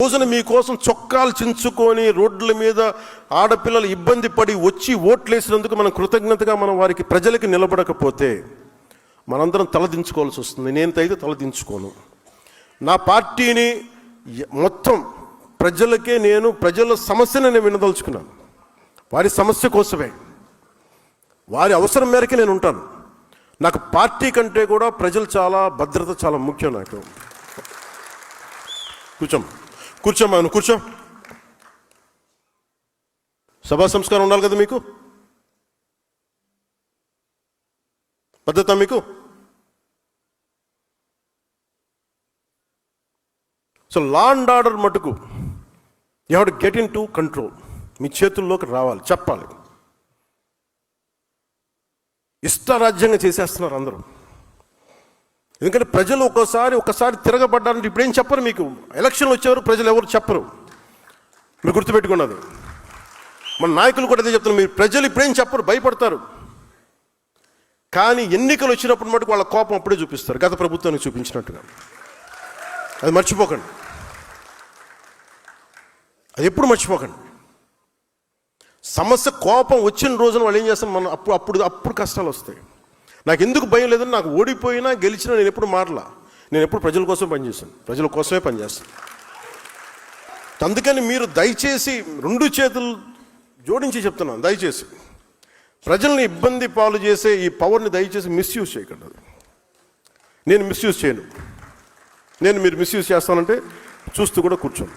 రోజున మీకోసం చొక్కాలు చించుకొని రోడ్ల మీద ఆడపిల్లలు ఇబ్బంది పడి వచ్చి ఓట్లేసినందుకు మనం కృతజ్ఞతగా మనం వారికి ప్రజలకి నిలబడకపోతే మనందరం తలదించుకోవాల్సి వస్తుంది. నేను అయితే తలదించుకోను. నా పార్టీని మొత్తం ప్రజలకే నేను ప్రజల సమస్యను నేను వినదలుచుకున్నాను. వారి సమస్య కోసమే. వారి అవసరం మేరకే నేను ఉంటాను. నాకు పార్టీ కంటే కూడా ప్రజలు చాలా భద్రత చాలా ముఖ్యం నాకు. కూర్చోం కూర్చోమ్మా నువ్వు కూర్చో. సభా సంస్కారం ఉండాలి కదా మీకు? పద్ధత మీకు? సో లా అండ్ ఆర్డర్ మటుకు you have to get into control. మీ చేతుల్లోకి రావాలి చెప్పాలి. ఇష్టారాజ్యంగా చేసేస్తున్నారు అందరూ. ఎందుకంటే ప్రజలు ఒక్కోసారి ఒక్కసారి తిరగబడ్డారంటే ఇప్పుడేం చెప్పరు మీకు? ఎలక్షన్లు వచ్చేవారు ప్రజలు ఎవరు చెప్పరు. మీరు గుర్తుపెట్టుకున్నది. మన నాయకులు కూడా అదే చెప్తున్నారు. మీరు ప్రజలు ఇప్పుడేం చెప్పరు? భయపడతారు. కానీ ఎన్నికలు వచ్చినప్పుడు మటుకు వాళ్ళ కోపం అప్పుడే చూపిస్తారు. గత ప్రభుత్వానికి చూపించినట్టుగా. అది మర్చిపోకండి. అది ఎప్పుడు మర్చిపోకండి. సమస్య కోపం వచ్చిన రోజున వాళ్ళు ఏం చేస్తాం మనం అప్పుడు అప్పుడు అప్పుడు కష్టాలు వస్తాయి. నాకు ఎందుకు భయం లేదని నాకు ఓడిపోయినా గెలిచినా నేను ఎప్పుడు మారలా. నేను ఎప్పుడు ప్రజల కోసం పనిచేశాను. ప్రజల కోసమే పనిచేస్తాను. అందుకని మీరు దయచేసి రెండు చేతులు జోడించి చెప్తున్నాను దయచేసి. ప్రజల్ని ఇబ్బంది పాలు చేసే ఈ పవర్ని దయచేసి మిస్యూజ్ చేయకండి. నేను మిస్యూజ్ చేయను. నేను మీరు మిస్యూజ్ చేస్తానంటే చూస్తూ కూడా కూర్చోను.